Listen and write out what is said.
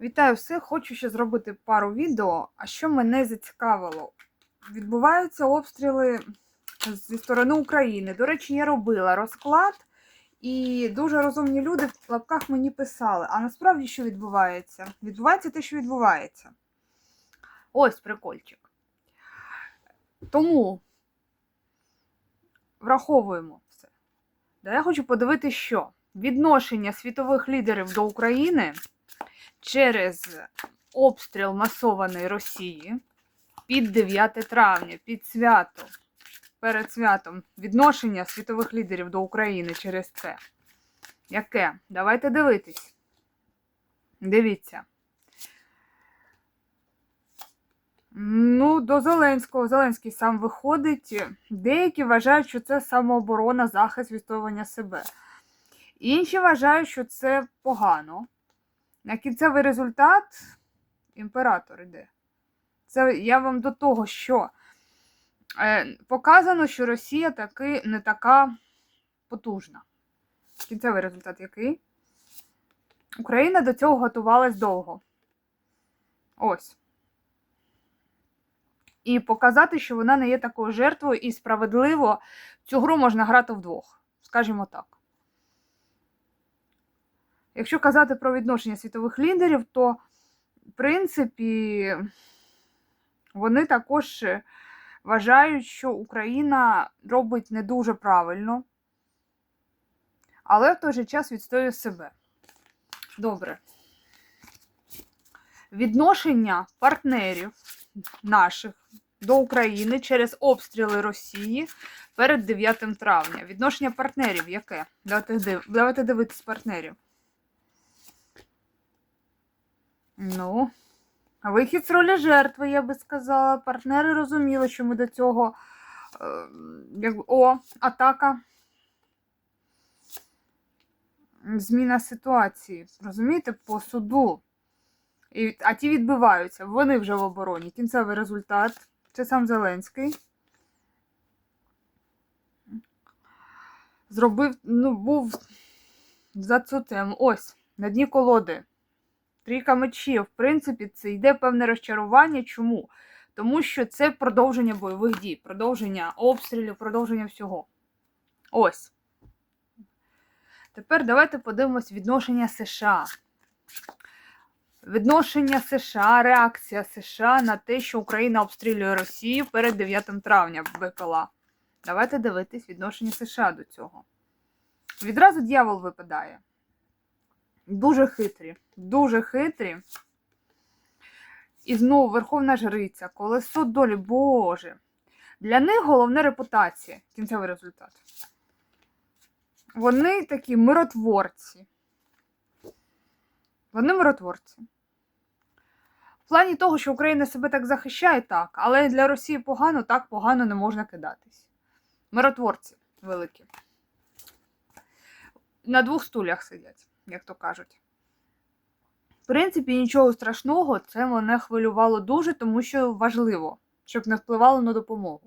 Вітаю всіх! Хочу ще зробити пару відео. А що мене зацікавило? Відбуваються обстріли зі сторони України. До речі, я робила розклад, і дуже розумні люди в лапках мені писали. А насправді що відбувається? Відбувається те, що відбувається. Ось прикольчик. Тому враховуємо все. Я хочу подивитися, що відношення світових лідерів до України через обстріл масований Росії під 9 травня, під свято, перед святом, відношення світових лідерів до України через це. Яке? Давайте дивитись. Дивіться. Ну, до Зеленського. Зеленський сам виходить. Деякі вважають, що це самооборона, захист відстоювання себе. Інші вважають, що це погано. На кінцевий результат імператор іде. Це я вам до того, що е, показано, що Росія таки не така потужна. Кінцевий результат який? Україна до цього готувалась довго. Ось. І показати, що вона не є такою жертвою, і справедливо цю гру можна грати вдвох. Скажімо так. Якщо казати про відношення світових лідерів, то, в принципі, вони також вважають, що Україна робить не дуже правильно, але в той же час відстоює себе. Добре. Відношення партнерів наших до України через обстріли Росії перед 9 травня. Відношення партнерів яке? Давайте, дивитись партнерів. Ну, вихід з ролі жертви, я би сказала. Партнери розуміли, що ми до цього. Е, якби, О, атака. Зміна ситуації. Розумієте, по суду. І, а ті відбиваються. Вони вже в обороні. Кінцевий результат. Це сам Зеленський. Зробив, ну, був за цю тему. Ось, на дні колоди. Трійка мечів, в принципі, це йде певне розчарування. Чому? Тому що це продовження бойових дій, продовження обстрілів, продовження всього. Ось. Тепер давайте подивимось відношення США. Відношення США, реакція США на те, що Україна обстрілює Росію перед 9 травня БПЛА. Давайте дивитись відношення США до цього. Відразу дьявол випадає. Дуже хитрі, дуже хитрі. І знову Верховна Жриця, колесо долі, Боже. Для них головне репутація, кінцевий результат. Вони такі миротворці. Вони миротворці. В плані того, що Україна себе так захищає, так, але для Росії погано, так погано не можна кидатись. Миротворці великі. На двох стулях сидять як то кажуть. В принципі, нічого страшного, це мене хвилювало дуже, тому що важливо, щоб не впливало на допомогу.